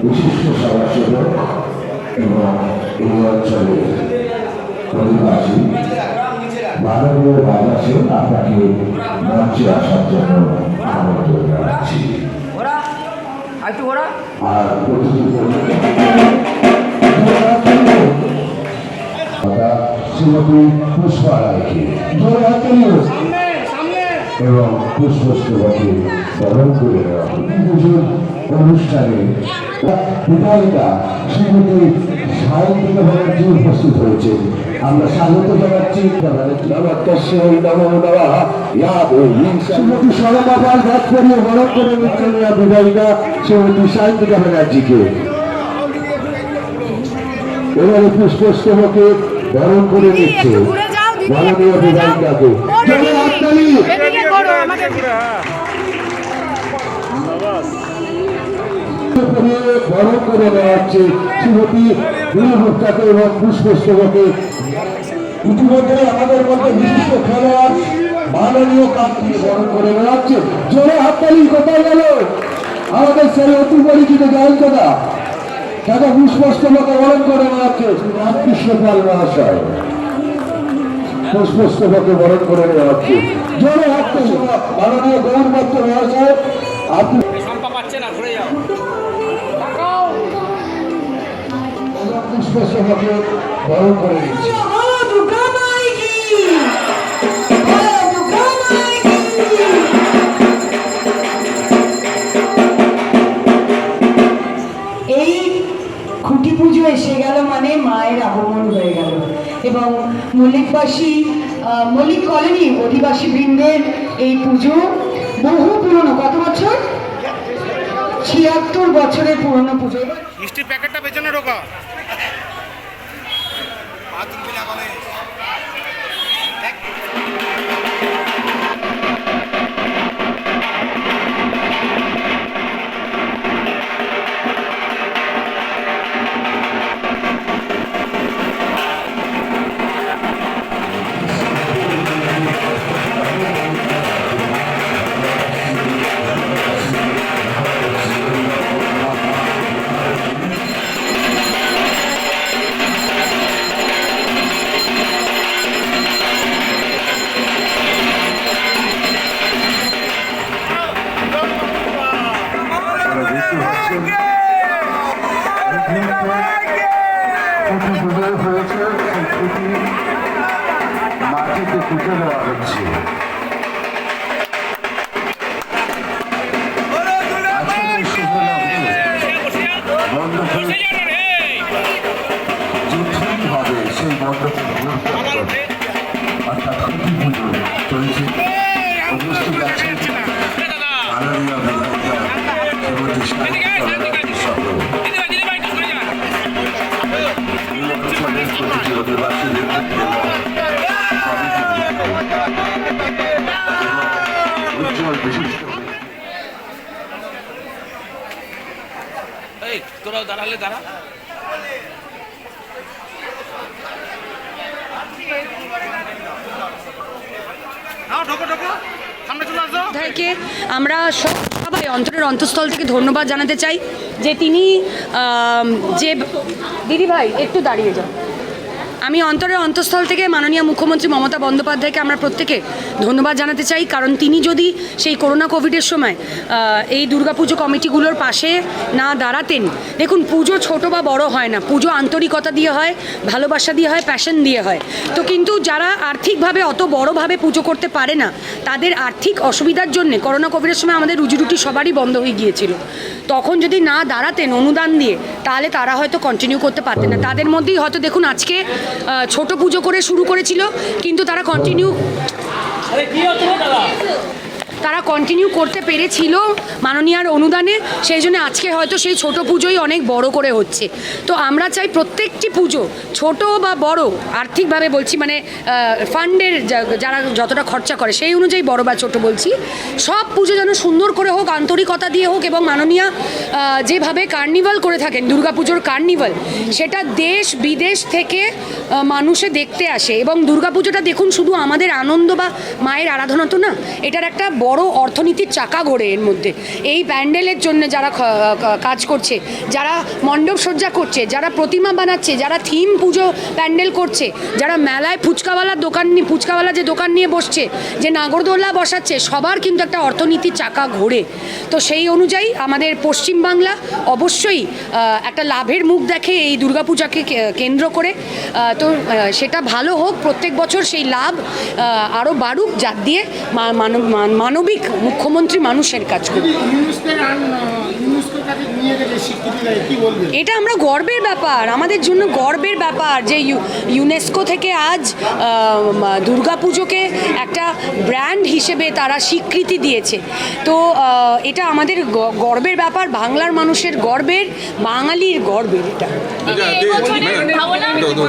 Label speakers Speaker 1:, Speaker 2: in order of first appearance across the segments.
Speaker 1: বিশিষ্ট সমাজসেবক এবং এই অঞ্চলের অধিবাসী মাননীয় রাজা সেন আপনাকে মঞ্চে আসার জন্য আমন্ত্রণ জানাচ্ছি। আর শ্রীমতী পুষ্পা রায়কে। এবং পুষ্পস্তবকে বরণ করে নেওয়া অনুষ্ঠানে বিধায়িকা শ্রীমতী সায়ন্তিকা ব্যানার্জি উপস্থিত হয়েছে আমরা স্বাগত জানাচ্ছি। শ্রীমতী করিয়ে বরণ করে নিচ্ছেন বিধায়িকা শ্রীমতী সায়ন্তিকা ব্যানার্জিকে এবারে পুষ্পস্তবকে বরণ করে নিচ্ছে। মাননীয় বিধায়িকাকে। জয়
Speaker 2: করে
Speaker 1: হচ্ছে শ্রীমতী নীলভুক্তাকে এবং পুষ্পস্তবকে। ইতিমধ্যে আমাদের মধ্যে বিশিষ্ট খেলোয়াড় মাননীয় কাপকে বরণ করে হচ্ছে জোরে হাততালি, কোথায় গেল? আমাদের সেই অতি পরিচিত গায়িকতা তাকে পুষ্পস্তবকে বরণ করে শ্রী রামকৃষ্ণ পাল মহাশয়। পুষ্পস্তবকে বরণ করে হচ্ছে জোরে হাততালি, মাননীয় গৌর পাত্র মহাশয়। আপনি
Speaker 3: শম্পা পাচ্ছে না, ঘুরে যাও।
Speaker 1: পুষ্পস্তবকে বরণ করে নিচ্ছে
Speaker 2: পুজো এসে গেল মানে মায়ের আগমন হয়ে গেল। এবং মল্লিকবাসী আহ, মল্লিক কলোনি অধিবাসী বৃন্দের এই পুজো বহু পুরনো কত বছর? ছিয়াত্তর বছরের পুরনো পুজো।
Speaker 4: মিষ্টির প্যাকেটটা পেছনে பாத்துக்கு பின்னாடி ঢোকা
Speaker 1: হয়েছে সেই মাটিতে পুঁতে দেওয়া হচ্ছে সেই মণ্ডপে অর্থাৎ খুঁটি পুজো চলছে উপস্থিত আছেন মাননীয় বিধায়িকা শ্রীমতী
Speaker 5: আমরা সব- সবাই অন্তরের অন্তঃস্থল থেকে ধন্যবাদ জানাতে চাই যে তিনি যে দিদি ভাই একটু দাঁড়িয়ে যাও। আমি অন্তরের অন্তঃস্থল থেকে মাননীয় মুখ্যমন্ত্রী মমতা বন্দ্যোপাধ্যায়কে আমরা প্রত্যেকে ধন্যবাদ জানাতে চাই, কারণ তিনি যদি সেই করোনা কোভিডের সময় এই দুর্গাপুজো কমিটিগুলোর পাশে না দাঁড়াতেন, দেখুন পুজো ছোট বা বড় হয় না, পুজো আন্তরিকতা দিয়ে হয়, ভালোবাসা দিয়ে হয় প্যাশন দিয়ে হয়। তো কিন্তু যারা আর্থিকভাবে অত বড়ভাবে পুজো করতে পারে না, তাদের আর্থিক অসুবিধার জন্য করোনা কোভিডের সময় আমাদের রুজি রুটি সবারই বন্ধ হয়ে গিয়েছিল। তখন যদি না দাঁড়াতেন অনুদান দিয়ে, তাহলে তারা হয়তো কন্টিনিউ করতে পারতেন না। তাদের মধ্যেই হয়তো দেখুন আজকে ছোট পুজো করে শুরু করেছিল কিন্তু তারা কন্টিনিউ তারা কন্টিনিউ করতে পেরেছিল মাননীয়ার অনুদানে, সেই জন্য আজকে হয়তো সেই ছোট পুজোই অনেক বড় করে হচ্ছে। তো আমরা চাই প্রত্যেকটি পুজো, ছোট বা বড়, আর্থিকভাবে বলছি মানে ফান্ডের যারা যতটা খরচা করে, সেই অনুযায়ী বড় বা ছোট বলছি। সব পুজো যেন সুন্দর করে হোক, আন্তরিকতা দিয়ে হোক এবং মাননীয়া যেভাবে কার্নিভাল করে থাকেন, দুর্গাপুজোর কার্নিভাল সেটা দেশ বিদেশ থেকে মানুষে দেখতে আসে। এবং দুর্গাপুজোটা দেখুন, শুধু আমাদের আনন্দ বা মায়ের আরাধনা তো না, এটার একটা বড় বড় অর্থনীতির চাকা ঘোরে এর মধ্যে। এই প্যান্ডেলের জন্য যারা কাজ করছে, যারা মণ্ডপ সজ্জা করছে, যারা প্রতিমা বানাচ্ছে, যারা থিম পুজো প্যান্ডেল করছে, যারা মেলায় ফুচকাওয়ালার দোকান নিয়ে ফুচকাওয়ালা যে দোকান নিয়ে বসছে, যে নাগরদোল্লা বসাচ্ছে, সবার কিন্তু একটা অর্থনীতির চাকা ঘোরে। তো সেই অনুযায়ী আমাদের পশ্চিমবাংলা অবশ্যই একটা লাভের মুখ দেখে এই দুর্গাপূজাকে কেন্দ্র করে। তো সেটা ভালো হোক, প্রত্যেক বছর সেই লাভ আরও বাড়ুক, যার দিয়ে মানব- মান- মানবিক মুখ্যমন্ত্রী মানুষের কাজ করুক এটা আমরা গর্বের ব্যাপার আমাদের জন্য গর্বের ব্যাপার যে ইউ- ইউনেস্কো থেকে আজ দুর্গাপুজোকে একটা ব্র্যান্ড হিসেবে তারা স্বীকৃতি দিয়েছে। তো এটা আমাদের গর্বের ব্যাপার বাংলার মানুষের গর্বের বাঙালির গর্বের এটা।
Speaker 6: আচ্ছা, তো-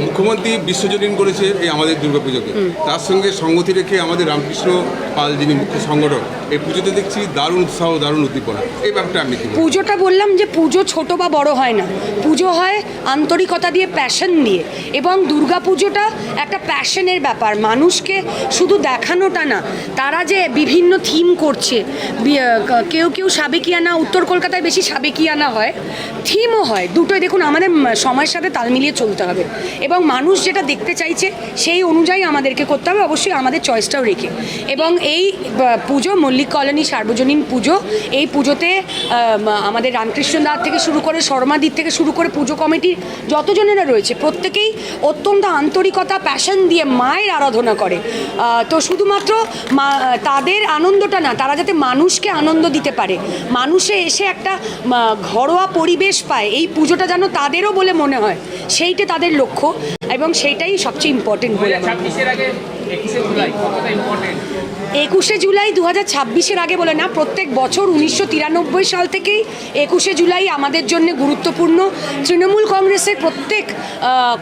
Speaker 6: মুখ্যমন্ত্রী বিশ্বজনীন করেছে এই আমাদের দুর্গাপুজোকে। তার সঙ্গে সঙ্গতি রেখে আমাদের রামকৃষ্ণ পাল যিনি মুখ্য সংগঠক এই পুজোতে দেখছি দারুণ উৎসাহ দারুণ উদ্দীপনা। এই ব্যাপারটা আপনি কি?
Speaker 5: পুজোটা বললাম যে পুজো ছোট বা বড় হয় না। পুজো হয় আন্তরিকতা দিয়ে প্যাশন দিয়ে। এবং দুর্গা পুজোটা একটা প্যাশনের ব্যাপার। মানুষকে শুধু দেখানোটা না, তারা যে বিভিন্ন থিম করছে কেউ কেউ সাবেকিয়ানা, উত্তর কলকাতায় বেশি সাবেকিয়ানা হয় থিমও হয়। দুটোই দেখুন, আমাদের সময়ের সাথে তাল মিলিয়ে চলতে হবে। এবং মানুষ যেটা দেখতে চাইছে, সেই অনুযায়ী আমাদেরকে করতে হবে। অবশ্যই আমাদের চয়েসটাও রেখে। এবং এই পুজো, মল্লিক কলোনি সার্বজনীন পুজো, এই পুজোতে আমাদের রামকৃষ্ণ দাস থেকে শুরু করে শর্মাদির থেকে শুরু করে পুজো কমিটির যতজনেরা রয়েছে, প্রত্যেকেই অত্যন্ত আন্তরিকতা প্যাশন দিয়ে মায়ের আরাধনা করে। তো শুধুমাত্র তাদের আনন্দটা না, তারা যাতে মানুষকে আনন্দ দিতে পারে। মানুষে এসে একটা ঘরোয়া পরিবেশ পায়, এই পুজোটা যেন তাদেরও বলে মনে হয়, সেইটা তাদের লক্ষ্য এবং সেইটাই সবচেয়ে ইম্পর্টেন্ট বলে আমার
Speaker 3: একুশে জুলাই
Speaker 5: জুলাই দু হাজার ছাব্বিশের আগে বলে না প্রত্যেক বছর উনিশশো তিরানব্বই সাল থেকেই একুশে জুলাই আমাদের জন্য গুরুত্বপূর্ণ। তৃণমূল কংগ্রেসের প্রত্যেক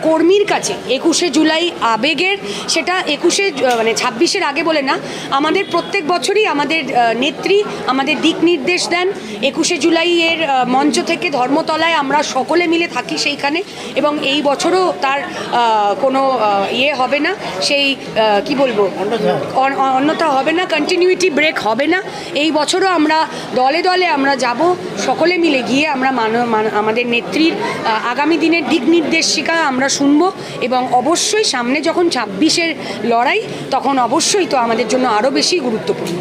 Speaker 5: কর্মীর কাছে একুশে জুলাই আবেগের সেটা একুশে মানে ছাব্বিশের আগে বলে না আমাদের প্রত্যেক বছরই আমাদের নেত্রী আমাদের দিক নির্দেশ দেন। একুশে জুলাইয়ের আহ, মঞ্চ থেকে ধর্মতলায় আমরা সকলে মিলে থাকি সেইখানে এবং এই বছরও তার কোনো ইয়ে হবে না। সেই কি বলব? অন্যথা হবে না কন্টিনিউটি ব্রেক হবে না। এই বছরও আমরা দলে দলে আমরা যাব, সকলে মিলে গিয়ে আমরা আমাদের নেত্রীর আগামী দিনের দিক নির্দেশিকা আমরা শুনব এবং অবশ্যই সামনে যখন ছাব্বিশের লড়াই, তখন অবশ্যই তো আমাদের জন্য আরও বেশি গুরুত্বপূর্ণ।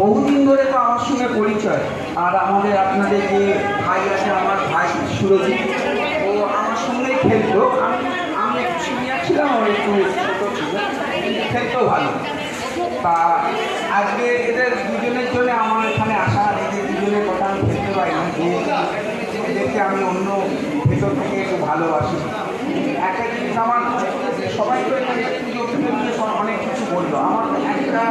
Speaker 7: বহুদিন ধরে তো আমার সঙ্গে পরিচয়। আর আমাদের আপনাদের যে ভাই আছে, আমার ভাই সুরজিৎ খেলতো, আমি আমি একটু সিনিয়র ছিলাম ও একটু ছোটো ছিল, কিন্তু খেলতো ভালো। তা আজকে এদের দুজনের জন্য আমার এখানে আসা, এদের দুজনের কথা আমি খেলতে পারি না এদেরকে আমি অন্য ভেতর থেকে একটু ভালোবাসি। একটা জিনিস আমার, সবাই তো অনেক কিছু বলল। আমার একটা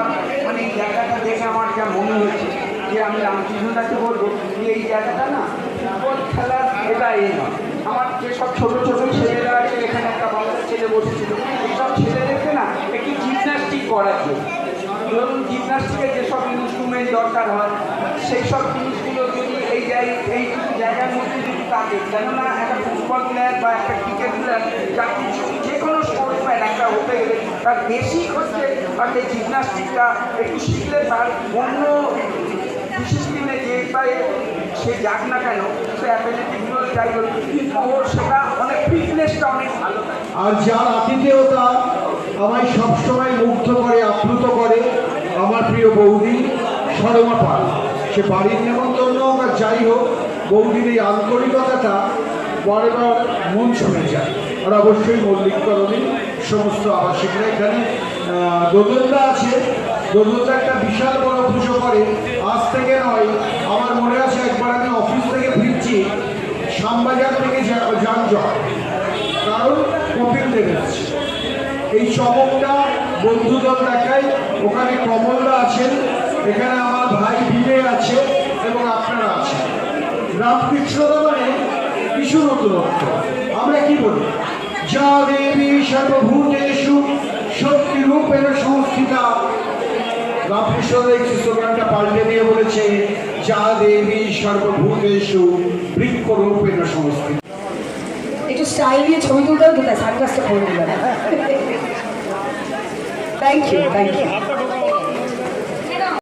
Speaker 7: মানে এই জায়গাটা দেখে আমার যা মনে হয়েছে যে আমি রামকৃষ্ণদাকে বলব, যে এই জায়গাটা না, ফুটবল খেলার এটা এই নয়। আমার যেসব ছোটো ছোটো ছেলেরা আছে, এখানে একটা বাচ্চা ছেলে বসেছিল। এইসব ছেলেদেরকে না একটি জিমন্যাস্টিক জন্য ধরুন জিমন্যাস্টিকের যেসব ইনস্ট্রুমেন্ট দরকার হয় সেই সব জিনিসগুলো যদি এই এই জায়গার মধ্যে যদি থাকে, কেননা একটা ফুটবল প্লেয়ার বা একটা ক্রিকেট প্লেয়ার যার যে কোনো স্পোর্টসম্যান একটা হতে গেলে তার বেশি হচ্ছে আর এই জিমন্যাস্টিকটা একটু শিখলে তার অন্য ডিসিপ্লিনে যে পায়ে, সে যাক না কেন, সে অ্যাবিলিটিগুলো
Speaker 8: আর যার আতিথেয়তা আমায় সবসময় মুগ্ধ করে আপ্লুত করে আমার প্রিয় বৌদি সরমা পাল। সে বাড়ির নেমন্তন্ন হোক আর যাই হোক বৌদির এই আন্তরিকতাটা বারবার মন ছুঁয়ে যায়। আর অবশ্যই মল্লিককরণে সমস্ত আবাসিকরা এখানে আহ, দোদলদা আছে। দোদলদা একটা বিশাল বড় পুজো করে। আজ থেকে নয় আমার মনে আছে একবার আমি অফিস থেকে ফিরছি শ্যামবাজার থেকে যানজট। কারণ কপিল দেব। এই চমকটা বন্ধুদল দেখায়। ওখানে কমলদা আছেন। এখানে আমার ভাই বিবে আছে এবং আপনারা আছেন। রামকৃষ্ণদা মানে কিছু নতুনত্ব আমরা কি বলি? যা দেবী সর্বভূতেষু শক্তি রূপের সংস্থিতা। রামকৃষ্ণদা এই স্লোগানটা পাল্টে দিয়ে বলেছে, যা দেবী সর্বভূতেষু বৃক্ষরূপের সংস্কৃতি
Speaker 9: একটু
Speaker 5: স্টাইল নিয়ে ছবি তুলতে হতো তাই সানগ্লাসটা থ্যাংক ইউ থ্যাংক ইউ